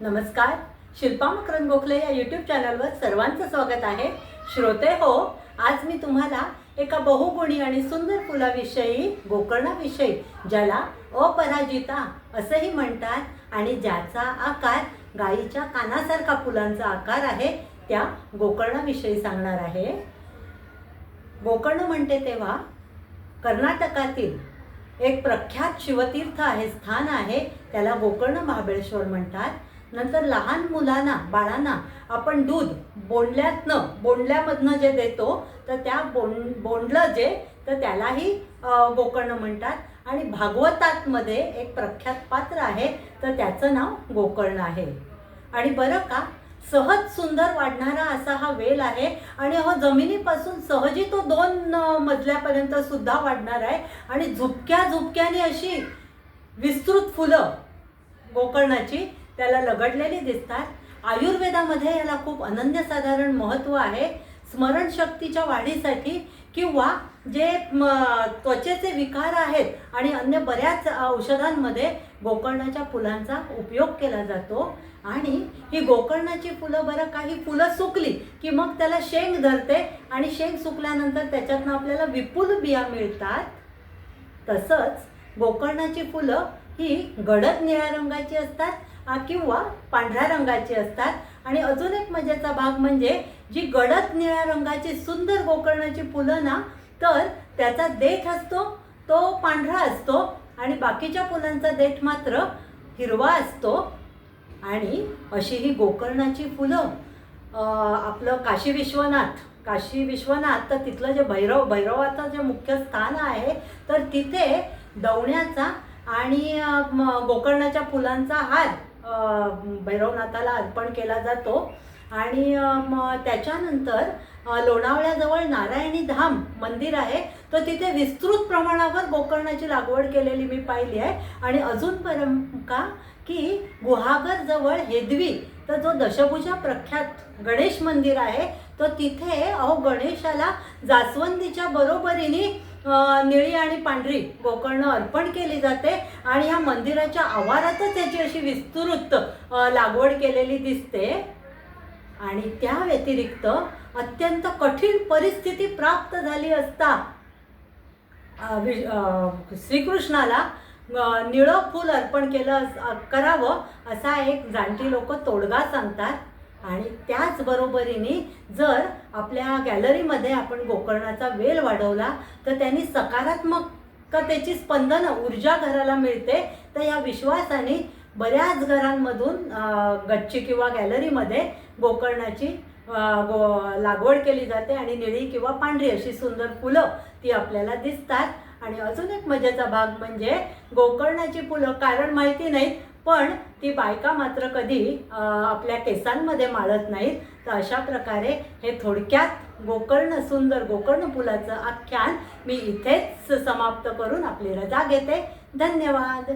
नमस्कार. शिल्पा मकरंद गोखले या यूट्यूब चॅनलवर सर्वांचं स्वागत आहे. श्रोते हो आज मी तुम्हाला एका बहुगुणी आणि सुंदर फुलाविषयी गोकर्णाविषयी ज्याला अपराजिता असंही म्हणतात आणि ज्याचा आकार गायीच्या कानासारखा फुलांचा आकार आहे त्या गोकर्णाविषयी सांगणार आहे. गोकर्ण म्हणते तेव्हा कर्नाटकातील एक प्रख्यात शिवतीर्थ आहे स्थान आहे त्याला गोकर्ण महाबळेश्वर म्हणतात. नंतर लहान मुलांना बाळांना आपण दूध बोंडल्यातनं बोंडल्यामधनं जे देतो तर त्या बोंड बोंडलं जे तर त्यालाही गोकर्ण म्हणतात. आणि भागवतातमध्ये एक प्रख्यात पात्र आहे तर त्याचं नाव गोकर्ण आहे. आणि बरं का सहज सुंदर वाढणारा असा हा वेल आहे. आणि हा जमिनीपासून सहजी तो दोन मजल्यापर्यंत सुद्धा वाढणार आहे. आणि झुपक्या झुपक्याने अशी विस्तृत फुलं गोकर्णाची त्याला लगडलेली दिसतात. आयुर्वेदामध्ये याला खूप अनन्यसाधारण महत्त्व आहे. स्मरणशक्तीच्या वाढीसाठी किंवा जे त्वचेचे विकार आहेत आणि अन्य बऱ्याच औषधांमध्ये गोकर्णाच्या फुलांचा उपयोग केला जातो. आणि ही गोकर्णाची फुलं बरं काही फुलं सुकली की मग त्याला शेंग धरते आणि शेंग सुकल्यानंतर त्याच्यातनं आपल्याला विपुल बिया मिळतात. तसंच गोकर्णाची फुलं ही गडद निळ्या रंगाची असतात किंवा पांढऱ्या रंगाची असतात. आणि अजून एक मजेचा भाग म्हणजे जी गडद निळ्या रंगाची सुंदर गोकर्णाची फुलं ना तर त्याचा देठ असतो तो पांढरा असतो. आणि बाकीच्या फुलांचा देठ मात्र हिरवा असतो. आणि अशी ही गोकर्णाची फुलं आपलं काशी विश्वनाथ काशी विश्वनाथ तर तिथलं जे भैरव भैरवाचं जे मुख्य स्थान आहे तर तिथे दवण्याचा आणि गोकर्णाच्या फुलांचा हार भैरवनाथाला अर्पण केला जातो. आणि त्याच्यानंतर लोणावळ्याजवळ नारायणी धाम मंदिर आहे. तर तिथे विस्तृत प्रमाणावर गोकर्णाची लागवड केलेली मी पाहिली आहे. आणि अजून परम का की गुहागरजवळ हेदवी तर जो दशभुजा प्रख्यात गणेश मंदिर आहे तर तिथे अहो गणेशाला जास्वंदीच्या बरोबरीने निळी आणि पांढरी गोकर्ण अर्पण केली जाते आणि ह्या मंदिराच्या आवारातच याची अशी विस्तृत लागवड केलेली दिसते. आणि त्या व्यतिरिक्त अत्यंत कठीण परिस्थिती प्राप्त झाली असता श्रीकृष्णाला निळं फूल अर्पण केलं करावं असा एक जाणती लोक तोडगा सांगतात. आणि त्याचबरोबरीने जर आपल्या गॅलरीमध्ये आपण गोकर्णाचा वेल वाढवला तर त्यांनी सकारात्मकतेची स्पंदनं ऊर्जा घराला मिळते. तर या विश्वासाने बऱ्याच घरांमधून गच्ची किंवा गॅलरीमध्ये गोकर्णाची गो लागवड केली जाते आणि निळी किंवा पांढरी अशी सुंदर फुलं ती आपल्याला दिसतात. आणि अजून एक मजेचा भाग म्हणजे गोकर्णाची फुलं कारण माहिती नाहीत पण ती बायका मात्र कधी आपल्या केसांमध्ये माळत नाहीत. तर अशा प्रकारे हे थोडक्यात गोकर्ण सुंदर गोकर्ण फुलाचं आख्यान मी इथेच समाप्त करून आपली रजा घेते. धन्यवाद.